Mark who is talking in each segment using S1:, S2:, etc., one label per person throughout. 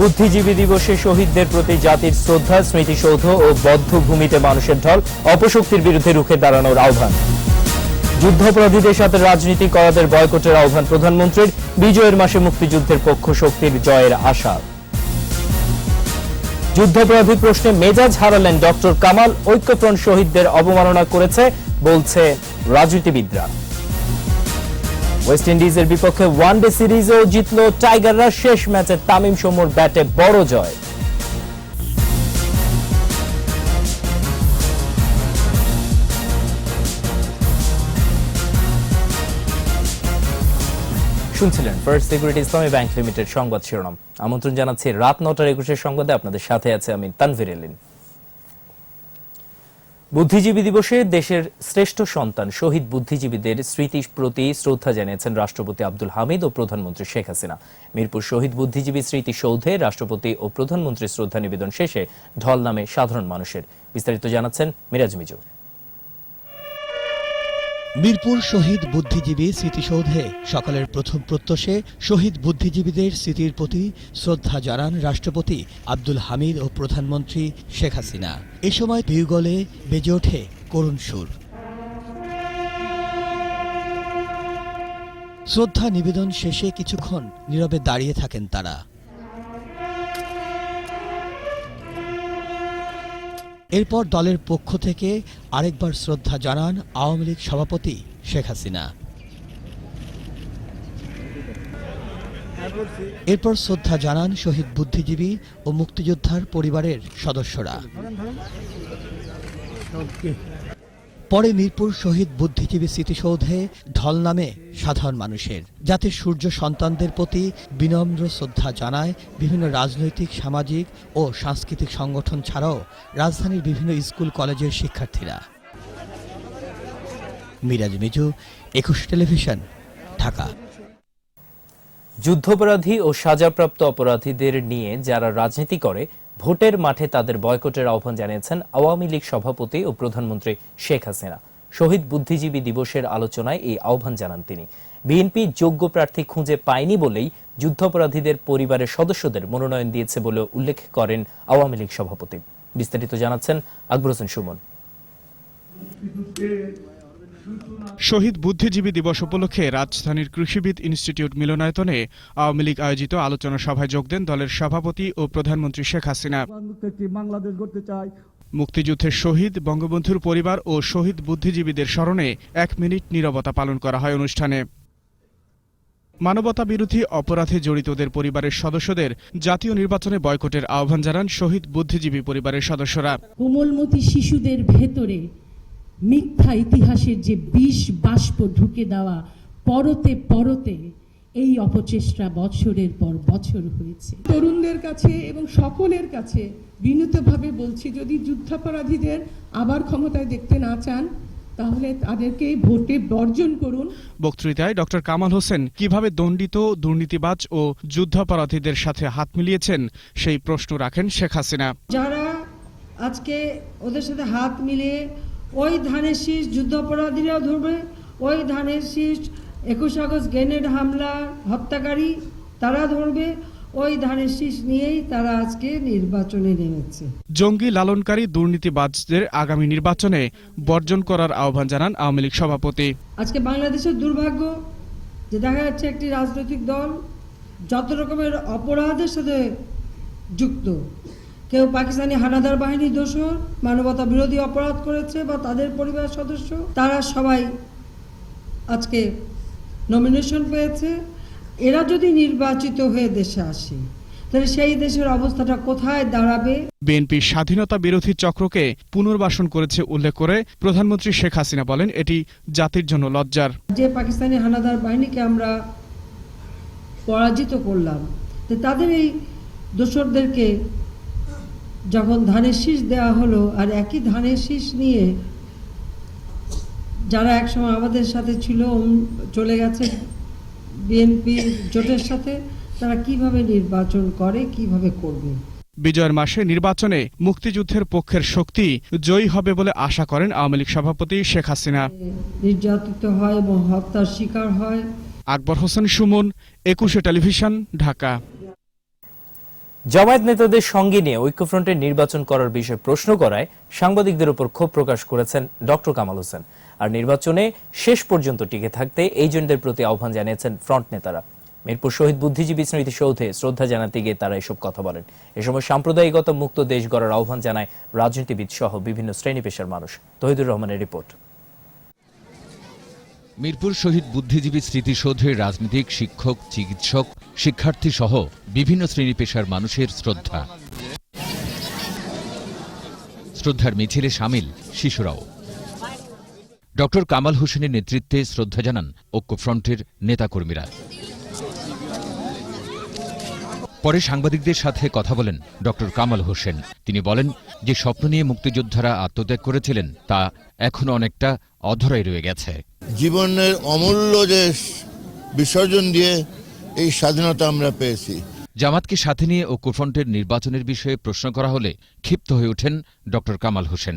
S1: বুদ্ধিজীবী দিবসে শহীদদের প্রতি জাতির শ্রদ্ধা স্মৃতিসৌধ ও বদ্ধভূমিতে মানুষের ঢল অপশক্তির বিরুদ্ধে রুখে দাঁড়ানোর আহ্বান যুদ্ধাপরাধীদের সাথে রাজনীতি করাদের বয়কটের আহ্বান প্রধানমন্ত্রীর বিজয়ের মাসে মুক্তিযুদ্ধের পক্ষ শক্তির জয়ের আশা যুদ্ধাপরাধী প্রশ্নে মেজাজ হারালেন ডক্টর কামাল ঐক্যপ্রণ শহীদদের অবমাননা করেছে বলছে রাজনীতিবিদরা ওয়েস্ট ইন্ডিজের বিপক্ষে ওয়ানডে সিরিজেও জিতল টাইগাররা শেষ ম্যাচে তামিম সমুর ব্যাটে বড় জয়
S2: শুনছিলেন first security Islami bank limited সংবাদ শিরোনাম আমন্ত্রণ জানাচ্ছি রাত নটার একুশের সংবাদে আপনাদের সাথে আছে আমি তানভির এলিন বুদ্ধিজীবী দিবসে দেশের শ্রেষ্ঠ সন্তান শহীদ বুদ্ধিজীবীদের স্মৃতি প্রতি শ্রদ্ধা জানিয়েছেন রাষ্ট্রপতি আব্দুল হামিদ ও প্রধানমন্ত্রী শেখ হাসিনা মিরপুর শহীদ বুদ্ধিজীবী স্মৃতিসৌধে রাষ্ট্রপতি ও প্রধানমন্ত্রী শ্রদ্ধা নিবেদন শেষে ঢল নামে সাধারণ মানুষের বিস্তারিত জানাচ্ছেন মিরাজ মিজু
S3: মিরপুর শহীদ বুদ্ধিজীবী স্মৃতিসৌধে সকালের প্রথম প্রত্যাশে শহীদ বুদ্ধিজীবীদের স্মৃতির প্রতি শ্রদ্ধা জানান রাষ্ট্রপতি আব্দুল হামিদ ও প্রধানমন্ত্রী শেখ হাসিনা এ সময় বিউগলে বেজে ওঠে করুণ সুর শ্রদ্ধা নিবেদন শেষে কিছুক্ষণ নীরবে দাঁড়িয়ে থাকেন তারা এরপর দলের পক্ষ থেকে আরেকবার শ্রদ্ধা জানান আওয়ামী লীগ সভাপতি শেখ হাসিনা এরপর শ্রদ্ধা জানান শহীদ বুদ্ধিজীবী ও মুক্তিযোদ্ধার পরিবারের সদস্যরা পরে মিরপুর শহীদ বুদ্ধিজীবী স্মৃতিসৌধে ঢল নামে সাধারণ মানুষের যাতে সূর্য সন্তানদের প্রতি বিনম্র শ্রদ্ধা জানায় বিভিন্ন রাজনৈতিক সামাজিক ও সাংস্কৃতিক সংগঠন ছাড়াও রাজধানীর বিভিন্ন স্কুল কলেজের শিক্ষার্থীরা মিরাজ মিজু একুশ টেলিভিশন ঢাকা
S2: যুদ্ধাপরাধী ও সাজাপ্রাপ্ত অপরাধীদের নিয়ে যারা রাজনীতি করে ভোটের মাঠে তাদের বয়কটের আহ্বান জানিয়েছেন আওয়ামী লীগ সভাপতি ও প্রধানমন্ত্রী শেখ হাসিনা শহীদ বুদ্ধিজীবী দিবসের আলোচনায় এই আহ্বান জানান তিনি বিএনপি যোগ্য প্রার্থী খুঁজে পায়নি বলেই যুদ্ধাপরাধীদের পরিবারের সদস্যদের মনোনয়ন দিয়েছে বলে উল্লেখ করেন আওয়ামী লীগ সভাপতি বিস্তারিত জানাচ্ছেন আকবর হোসেন সুমন
S4: শহীদ বুদ্ধিজীবী দিবস উপলক্ষে রাজধানীর কৃষিবিদ ইনস্টিটিউট মিলনায়তনে আওয়ামী লীগ আয়োজিত আলোচনা সভায় যোগ দেন দলের সভাপতি ও প্রধানমন্ত্রী শেখ হাসিনা মুক্তিযুদ্ধের শহীদ বঙ্গবন্ধুর পরিবার ও শহীদ বুদ্ধিজীবীদের স্মরণে এক মিনিট নীরবতা পালন করা হয় অনুষ্ঠানে মানবতা বিরোধী অপরাধে জড়িতদের পরিবারের সদস্যদের জাতীয় নির্বাচনে বয়কটের আহ্বান জানান শহীদ বুদ্ধিজীবী পরিবারের সদস্যরা
S5: কোমলমতি শিশুদের ভেতরে মিথ্যা ইতিহাসের যে বিষ বাষ্প ঢুকে দেওয়া পরতে পরতে এই অপচেষ্টা বছরের পর বছর হয়েছে তরুণদের কাছে এবং সকলের কাছে বিনীতভাবে বলছি যদি যুদ্ধাপরাধীদের আবার ক্ষমতায় দেখতে না চান তাহলে তাদেরকে ভোটে বর্জন করুন
S4: বক্তৃতায় ডক্টর কামাল হোসেন কিভাবে দণ্ডিত দুর্নীতিবাজ ও যুদ্ধাপরাধীদের সাথে হাত মিলিয়েছেন সেই প্রশ্ন রাখেন শেখ হাসিনা
S5: যারা আজকে ওদের সাথে হাত মিলিয়ে ওই ধানের শীষ যুদ্ধাপরাধীরাও ধরবে ওই ধানের শীষ একুশ আগস্ট গ্রেনেড হামলা হত্যাকারী তারা ধরবে ওই ধানের শীষ নিয়েই তারা আজকে নির্বাচনে নেমেছে
S4: জঙ্গি লালনকারী দুর্নীতিবাজদের আগামী নির্বাচনে বর্জন করার আহ্বান জানান আওয়ামী লীগ সভাপতি
S5: আজকে বাংলাদেশের দুর্ভাগ্য যে দেখা যাচ্ছে একটি রাজনৈতিক দল যত রকমের অপরাধের সাথে যুক্ত কেউ পাকিস্তানি হানাদার বাহিনী দোষ মানবতা বিরোধী অপরাধ করেছে বা তাদের পরিবার সদস্য তারা সবাই আজকে নমিনেশন পেয়েছে এরা যদি নির্বাচিত হয়ে দেশে আসে তাহলে সেই দেশের অবস্থাটা কোথায় দাঁড়াবে
S4: বিএনপি স্বাধীনতা বিরোধী চক্রকে পুনর্বাসন করেছে উল্লেখ করে প্রধানমন্ত্রী শেখ হাসিনা বলেন এটি জাতির জন্য লজ্জার
S5: যে পাকিস্তানি হানাদার বাহিনীকে আমরা পরাজিত করলাম তাদের এই দোসরদেরকে যখন ধানের শীষ দেওয়া হলো আর একই ধানের শীষ নিয়ে যারা একসময় আমাদের সাথে ছিল চলে গেছে বিএনপি জোটের সাথে তারা কিভাবে নির্বাচন করে কিভাবে করবে
S4: বিজয়ের মাসে নির্বাচনে মুক্তিযুদ্ধের পক্ষের শক্তি জয়ী হবে বলে আশা করেন আওয়ামী লীগ সভাপতি শেখ হাসিনা
S5: নির্যাতিত হয় এবং হত্যার শিকার হয়
S4: আকবর হোসেন সুমন একুশে টেলিভিশন ঢাকা
S2: জামায়াত নেতাদের সঙ্গে নিয়ে ঐক্যফ্রন্টের নির্বাচন করার বিষয়ে প্রশ্ন করায় সাংবাদিকদের উপর ক্ষোভ প্রকাশ করেছেন ডক্টর কামাল হোসেন আর নির্বাচনে শেষ পর্যন্ত টিকে থাকতে এজেন্টদের প্রতি আহ্বান জানিয়েছেন ফ্রন্ট নেতারা মিরপুর শহীদ বুদ্ধিজীবী স্মৃতিসৌধে শ্রদ্ধা জানাতে গিয়ে তারা এসব কথা বলেন এ সময় সাম্প্রদায়িকতা মুক্ত দেশ গড়ার আহ্বান জানায় রাজনীতিবিদ সহ বিভিন্ন শ্রেণী পেশার মানুষ তহিদুর রহমানের রিপোর্ট
S6: মিরপুর শহীদ বুদ্ধিজীবী স্মৃতিসৌধে রাজনীতিক শিক্ষক চিকিৎসক শিক্ষার্থী সহ বিভিন্ন শ্রেণী পেশার মানুষের শ্রদ্ধা শ্রদ্ধার মিছিলে সামিল শিশুরাও ড কামাল হোসেনের নেতৃত্বে শ্রদ্ধা জানান ঐক্যফ্রন্টের নেতাকর্মীরা পরে সাংবাদিকদের সাথে কথা বলেন ড কামাল হোসেন তিনি বলেন যে স্বপ্ন নিয়ে মুক্তিযোদ্ধারা আত্মত্যাগ করেছিলেন তা এখন অনেকটা অধরাই রয়ে গেছে
S7: জীবনের অমূল্য যে বিসর্জন দিয়ে এই স্বাধীনতা আমরা পেয়েছি
S6: জামাতকে সাথে নিয়ে ও কুফন্টের নির্বাচনের বিষয়ে প্রশ্ন করা হলে ক্ষিপ্ত হয়ে ওঠেন ডক্টর কামাল হোসেন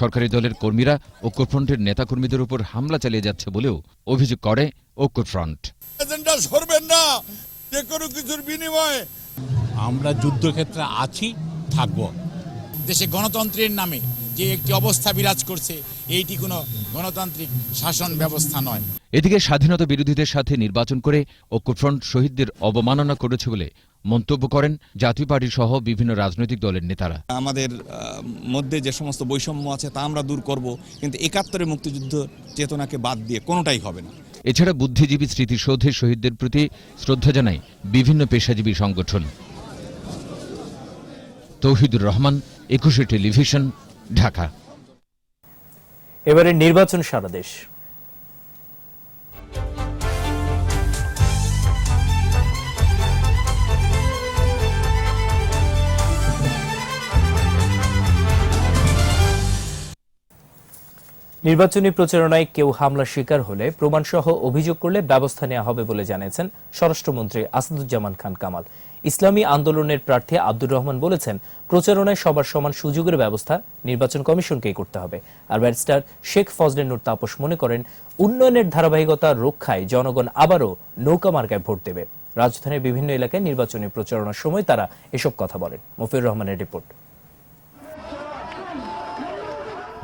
S6: সরকারি দলের কর্মীরা ঐক্যফ্রন্টের নেতাকর্মীদের উপর হামলা চালিয়ে যাচ্ছে বলেও অভিযোগ করে ঐক্যফ্রন্ট না
S8: যে কোনো কিছুর বিনিময়ে আমরা যুদ্ধক্ষেত্রে আছি থাকব দেশে গণতন্ত্রের নামে যে একটি অবস্থা বিরাজ করছে এইটি কোনো গণতান্ত্রিক শাসন ব্যবস্থা নয়
S6: এদিকে স্বাধীনতা বিরোধীদের সাথে নির্বাচন করে ঐক্যফ্রন্ট শহীদদের অবমাননা করেছে বলে মন্তব্য করেন জাতীয় পার্টি সহ বিভিন্ন রাজনৈতিক দলের নেতারা
S9: আমাদের মধ্যে যে সমস্ত বৈষম্য আছে তা আমরা দূর করব কিন্তু একাত্তরে মুক্তিযুদ্ধ চেতনাকে বাদ দিয়ে কোনোটাই হবে না
S6: এছাড়া বুদ্ধিজীবী স্মৃতিসৌধে শহীদদের প্রতি শ্রদ্ধা জানায় বিভিন্ন পেশাজীবী সংগঠন তৌহিদুর রহমান একুশে টেলিভিশন ঢাকা
S2: এবারে নির্বাচন সারা দেশ নির্বাচনী প্রচারণায় কেউ হামলার শিকার হলে প্রমাণসহ অভিযোগ করলে ব্যবস্থা নেওয়া হবে বলে জানিয়েছেন স্বরাষ্ট্রমন্ত্রী আসাদুজ্জামান খান কামাল ইসলামী আন্দোলনের প্রার্থী আব্দুর রহমান বলেছেন প্রচারণায় সবার সমান সুযোগের ব্যবস্থা নির্বাচন কমিশনকেই করতে হবে আর ব্যারিস্টার শেখ ফজলে নূর তাপস মনে করেন উন্নয়নের ধারাবাহিকতা রক্ষায় জনগণ আবারও নৌকা মার্গায় ভোট দেবে রাজধানীর বিভিন্ন এলাকায় নির্বাচনী প্রচারণার সময় তারা এসব কথা বলেন মফির রহমানের রিপোর্ট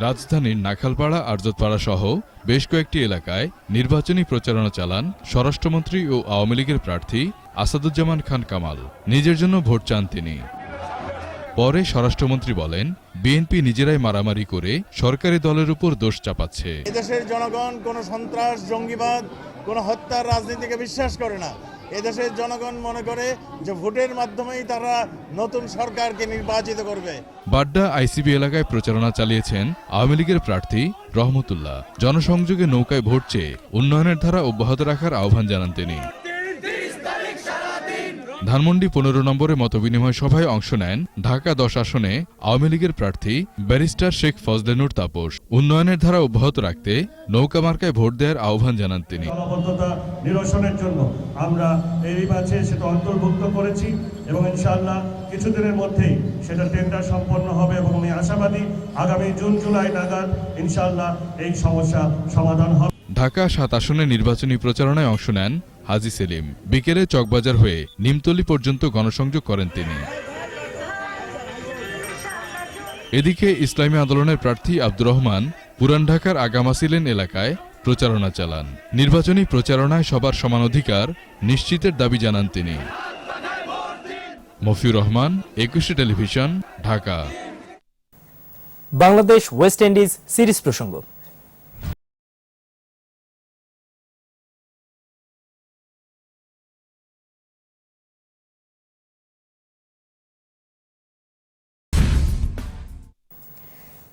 S10: রাজধানীর নাখালপাড়া আরজতপাড়া সহ বেশ কয়েকটি এলাকায় নির্বাচনী প্রচারণা চালান স্বরাষ্ট্রমন্ত্রী ও আওয়ামী লীগের প্রার্থী আসাদুজ্জামান খান কামাল নিজের জন্য ভোট চান তিনি পরে স্বরাষ্ট্রমন্ত্রী বলেন বিএনপি নিজেরাই মারামারি করে সরকারি দলের উপর দোষ চাপাচ্ছে
S11: এদেশের জনগণ কোন সন্ত্রাস জঙ্গিবাদ কোনো হত্যার রাজনীতিকে বিশ্বাস করে না এদেশের জনগণ মনে করে যে ভোটের মাধ্যমেই তারা নতুন সরকারকে নির্বাচিত করবে
S10: বাড্ডা আইসিবি এলাকায় প্রচারণা চালিয়েছেন আওয়ামী লীগের প্রার্থী রহমতুল্লাহ জনসংযোগে নৌকায় ভোট চেয়ে উন্নয়নের ধারা অব্যাহত রাখার আহ্বান জানান তিনি ধানমন্ডি পনেরো নম্বরে মতবিনিময় সভায় অংশ নেন ঢাকা দশ আসনে আওয়ামী লীগের প্রার্থী ব্যারিস্টার শেখ ফজলেনুর তাপস উন্নয়নের ধারা অব্যাহত রাখতে নৌকা মার্কায় ভোট দেওয়ার আহ্বান জানান তিনি নিরসনের জন্য আমরা এই বাছে সেটা অন্তর্ভুক্ত করেছি এবং ইনশাআল্লাহ কিছুদিনের মধ্যেই সেটা টেন্ডার সম্পন্ন হবে এবং আমি আশাবাদী আগামী জুন জুলাই নাগাদ ইনশাআল্লাহ এই সমস্যা সমাধান হবে ঢাকা সাত আসনে নির্বাচনী প্রচারণায় অংশ নেন হাজি সেলিম বিকেলে চকবাজার হয়ে নিমতলি পর্যন্ত গণসংযোগ করেন তিনি এদিকে ইসলামী আন্দোলনের প্রার্থী আব্দুর রহমান পুরান ঢাকার আগামাসিলেন এলাকায় প্রচারণা চালান নির্বাচনী প্রচারণায় সবার সমান অধিকার নিশ্চিতের দাবি জানান তিনি Mafiur Rahman Ekushey television Dhaka
S2: Bangladesh West Indies series প্রসঙ্গ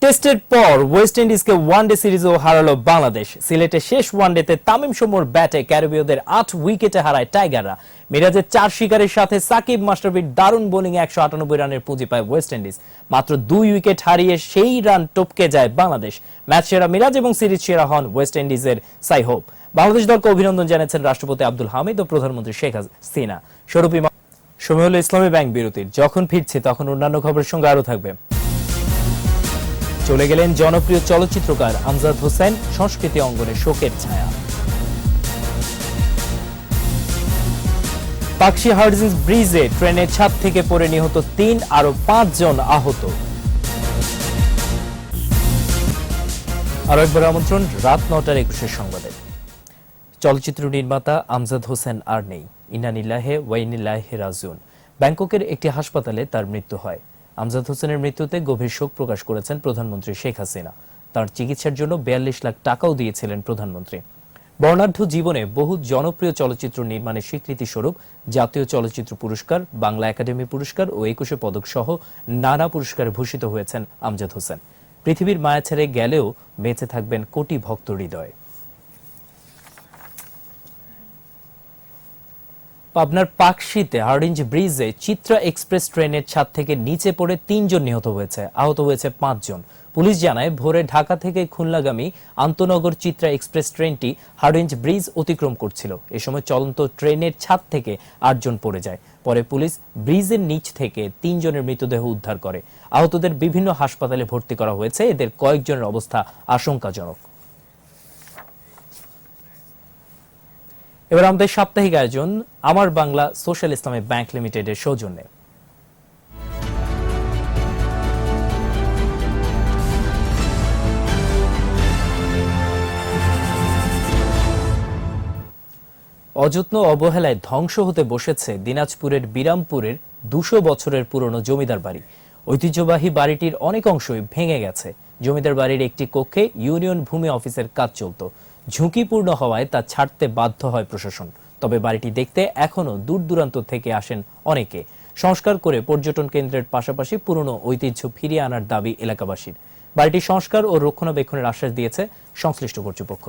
S2: টেস্টের পর ওয়েস্ট ইন্ডিজকে ওয়ানডে সিরিজও হারালো বাংলাদেশ সিলেটে শেষ ওয়ানডেতে তামিম সমুর ব্যাটে ক্যারিবীয়দের আট উইকেটে হারায় টাইগাররা মিরাজের চার শিকারের সাথে সাকিব মাস্টারবির দারুণ বোলিং একশো আটানব্বই রানের পুঁজি পায় ওয়েস্ট ইন্ডিজ মাত্র দুই উইকেট হারিয়ে সেই রান টপকে যায় বাংলাদেশ ম্যাচ সেরা মিরাজ এবং সিরিজ সেরা হন ওয়েস্ট ইন্ডিজের সাই হোপ বাংলাদেশ দলকে অভিনন্দন জানিয়েছেন রাষ্ট্রপতি আব্দুল হামিদ ও প্রধানমন্ত্রী শেখ হাসিনা স্বরূপী সময় হলো ইসলামী ব্যাংক বিরতির যখন ফিরছে তখন অন্যান্য খবরের সঙ্গে আরও থাকবে চলে গেলেন জনপ্রিয় চলচ্চিত্রকার আমজাদ হোসেন সংস্কৃতি অঙ্গনে শোকের ছায়া পাকশি হার্জিন্স ব্রিজে ট্রেনের ছাদ থেকে পড়ে নিহত তিন আরো পাঁচজন আহত আরো একবার আমন্ত্রণ রাত নটার একুশের সংবাদে চলচ্চিত্র নির্মাতা আমজাদ হোসেন আর নেই ইনানিল্লাহে ওয়াইনিল্লাহে রাজুন ব্যাংককের একটি হাসপাতালে তার মৃত্যু হয় আমজাদ হোসেনের মৃত্যুতে গভীর শোক প্রকাশ করেছেন প্রধানমন্ত্রী শেখ হাসিনা তার চিকিৎসার জন্য বিয়াল্লিশ লাখ টাকাও দিয়েছিলেন প্রধানমন্ত্রী বর্ণাঢ্য জীবনে বহু জনপ্রিয় চলচ্চিত্র নির্মাণের স্বীকৃতি স্বরূপ জাতীয় চলচ্চিত্র পুরস্কার বাংলা একাডেমি পুরস্কার ও একুশে পদক সহ নানা পুরস্কারে ভূষিত হয়েছেন আমজাদ হোসেন পৃথিবীর মায়া ছেড়ে গেলেও বেঁচে থাকবেন কোটি ভক্ত হৃদয় পাবনার পাকশিতে হার্ডিঞ্জ ব্রিজে চিত্রা এক্সপ্রেস ট্রেনের ছাদ থেকে নিচে পড়ে তিনজন নিহত হয়েছে আহত হয়েছে পাঁচজন পুলিশ জানায় ভোরে ঢাকা থেকে খুলনাগামী আন্তনগর চিত্রা এক্সপ্রেস ট্রেনটি হার্ডিঞ্জ ব্রিজ অতিক্রম করছিল এ সময় চলন্ত ট্রেনের ছাদ থেকে আটজন পড়ে যায় পরে পুলিশ ব্রিজের নিচ থেকে তিনজনের মৃতদেহ উদ্ধার করে আহতদের বিভিন্ন হাসপাতালে ভর্তি করা হয়েছে এদের কয়েকজনের অবস্থা আশঙ্কাজনক এবার আমাদের সাপ্তাহিক আয়োজন আমার বাংলা সোশ্যাল ইসলামী ব্যাংক লিমিটেডের সৌজন্যে অযত্ন অবহেলায় ধ্বংস হতে বসেছে দিনাজপুরের বিরামপুরের দুশো বছরের পুরনো জমিদার বাড়ি ঐতিহ্যবাহী বাড়িটির অনেক অংশই ভেঙে গেছে জমিদার বাড়ির একটি কক্ষে ইউনিয়ন ভূমি অফিসের কাজ চলত ঝুঁকিপূর্ণ হওয়ায় তা ছাড়তে বাধ্য হয় প্রশাসন তবে বাড়িটি দেখতে এখনও দূর দূরান্ত থেকে আসেন অনেকে সংস্কার করে পর্যটন কেন্দ্রের পাশাপাশি পুরনো ঐতিহ্য ফিরিয়ে আনার দাবি এলাকাবাসীর বাড়িটি সংস্কার ও রক্ষণাবেক্ষণের আশ্বাস দিয়েছে সংশ্লিষ্ট কর্তৃপক্ষ